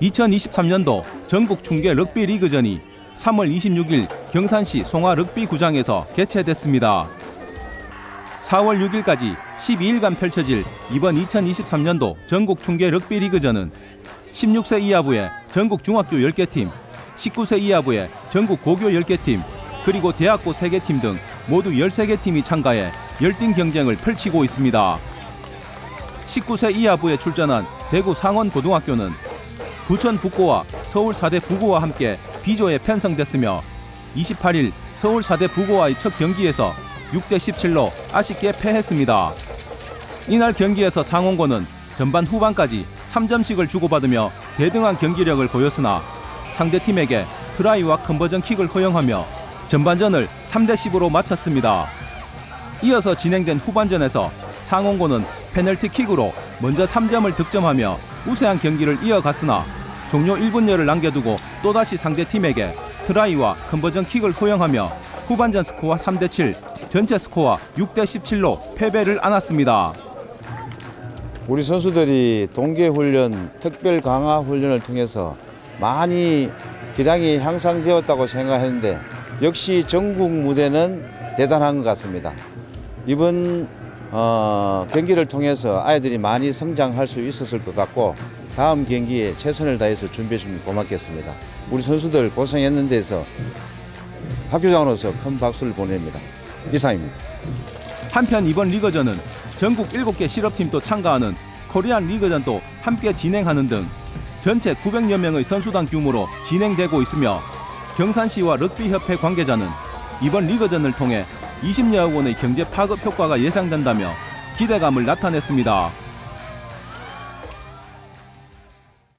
2023년도 전국 중계 럭비 리그전이 3월 26일 경산시 송화 럭비 구장에서 개최됐습니다. 4월 6일까지 12일간 펼쳐질 이번 2023년도 전국 중계 럭비 리그전은 16세 이하 부의 전국 중학교 10개 팀, 19세 이하 부의 전국 고교 10개 팀, 그리고 대학고 3개 팀 등 모두 13개 팀이 참가해 열띤 경쟁을 펼치고 있습니다. 19세 이하 부에 출전한 대구 상원고등학교는 부천 북고와 서울 사대 부고와 함께 B조에 편성됐으며 28일 서울 사대 부고와의 첫 경기에서 6대 17로 아쉽게 패했습니다. 이날 경기에서 상원고는 전반 후반까지 3점씩을 주고받으며 대등한 경기력을 보였으나 상대팀에게 트라이와 컨버전 킥을 허용하며 전반전을 3대 10으로 마쳤습니다. 이어서 진행된 후반전에서 상원고는 페널티 킥으로 먼저 3점을 득점하며 우세한 경기를 이어갔으나 종료 1분여를 남겨두고 또다시 상대팀에게 트라이와 컨버전 킥을 허용하며 후반전 스코어 3대 7, 전체 스코어 6대 17로 패배를 안았습니다. 우리 선수들이 동계 훈련, 특별 강화 훈련을 통해서 많이 기량이 향상되었다고 생각했는데 역시 전국 무대는 대단한 것 같습니다. 이번 어, 경기를 통해서 아이들이 많이 성장할 수 있었을 것 같고 다음 경기에 최선을 다해서 준비해 주면 고맙겠습니다. 우리 선수들 고생했는 데서 학교장으로서 큰 박수를 보냅니다. 이상입니다. 한편 이번 리그전은 전국 7개 실업팀도 참가하는 코리안 리그전도 함께 진행하는 등 전체 900여 명의 선수단 규모로 진행되고 있으며 경산시와 럭비협회 관계자는 이번 리그전을 통해 20여억 원의 경제 파급 효과가 예상된다며 기대감을 나타냈습니다.